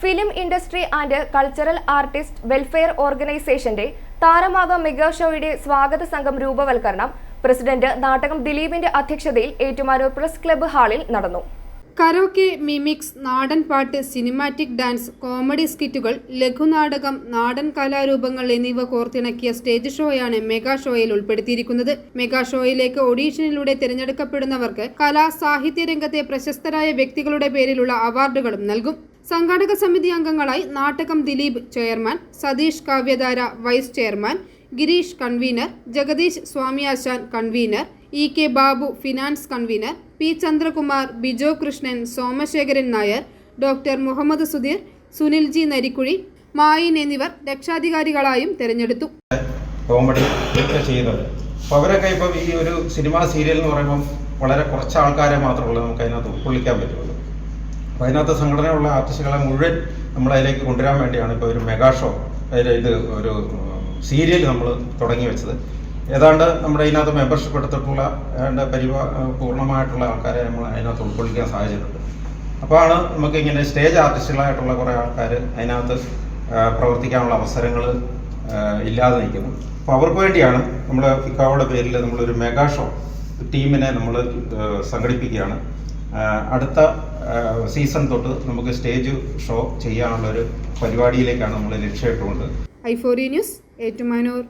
Film industry and cultural artist welfare ഓർഗനൈസേഷന്റെ താരമാക mega ഷോയുടെ സ്വാഗത സംഘം രൂപവൽക്കരണം. പ്രസിഡന്റ് നാടകം ദിലീപിന്റെ അധ്യക്ഷതയിൽ ഏറ്റുമാനൂർ പ്രസ് ക്ലബ്ബ് ഹാളിൽ നടന്നു. കരോക്കെ മിമിക്സ് നാടൻ പാട്ട് സിനിമാറ്റിക് ഡാൻസ് കോമഡി സ്കിറ്റുകൾ ലഘുനാടകം നാടൻ കലാരൂപങ്ങൾ എന്നിവ കോർത്തിണക്കിയ സ്റ്റേജ് ഷോയാണ് മെഗാ ഷോയിൽ ഉൾപ്പെടുത്തിയിരിക്കുന്നത്. മെഗാ ഷോയിലേക്ക് ഓഡീഷനിലൂടെ തിരഞ്ഞെടുക്കപ്പെടുന്നവർക്ക് കലാ സാഹിത്യ രംഗത്തെ പ്രശസ്തരായ വ്യക്തികളുടെ പേരിലുള്ള അവാർഡുകളും നൽകും. സംഘാടക സമിതി അംഗങ്ങളായി Nattakam Dileep chairman Satheesh Kavyadhara vice chairman Gireesh convener Jagadeesh Swamiyashan convener E K Babu finance convener P Chandrakumar Bijo Krishnan Somasekharan Nair doctor Muhammad Sudheer Sunil G Narikkuzhi Mayin എന്നിവർ രക്ഷാധികാരികളായും തെരഞ്ഞെടുത്തു. അവരൊക്കെ ഇപ്പം ഈ ഒരു സിനിമ സീരിയൽ എന്ന് പറയുമ്പം വളരെ കുറച്ച് ആൾക്കാരെ മാത്രമുള്ളൂ നമുക്ക് അതിനകത്ത് ഉൾക്കൊള്ളിക്കാൻ പറ്റുള്ളൂ. അപ്പോൾ അതിനകത്ത് സംഘടനയുള്ള ആർട്ടിസ്റ്റുകളെ മുഴുവൻ നമ്മൾ അതിലേക്ക് കൊണ്ടുവരാൻ വേണ്ടിയാണ് ഇപ്പോൾ ഒരു മെഗാ ഷോ അതിൽ ഇത് ഒരു സീരിയൽ നമ്മൾ തുടങ്ങി വെച്ചത്. ഏതാണ്ട് നമ്മുടെ ഇതിനകത്ത് മെമ്പർഷിപ്പ് എടുത്തിട്ടുള്ള ഏതാണ്ട് പരിപാ പൂർണമായിട്ടുള്ള ആൾക്കാരെ നമ്മൾ അതിനകത്ത് ഉൾക്കൊള്ളിക്കാൻ സാധിച്ചിട്ടുണ്ട്. അപ്പോൾ നമുക്ക് ഇങ്ങനെ സ്റ്റേജ് ആർട്ടിസ്റ്റുകളായിട്ടുള്ള കുറേ ആൾക്കാർ അതിനകത്ത് പ്രവർത്തിക്കാനുള്ള അവസരങ്ങൾ ഇല്ലാതെ നിൽക്കുന്നു. അപ്പോൾ അവർക്ക് വേണ്ടിയാണ് നമ്മൾ ഫിക്കാവയുടെ പേരിൽ നമ്മളൊരു മെഗാ ഷോ ടീമിനെ നമ്മൾ സംഘടിപ്പിക്കുകയാണ്. അടുത്ത സീസൺ തൊട്ട് നമുക്ക് സ്റ്റേജ് ഷോ ചെയ്യാനുള്ള ഒരു പരിപാടിയിലേക്കാണ് നമ്മൾ ലക്ഷ്യമിട്ടുകൊണ്ട് ഐഫോറി ന്യൂസ് ഏറ്റുമാനൂർ.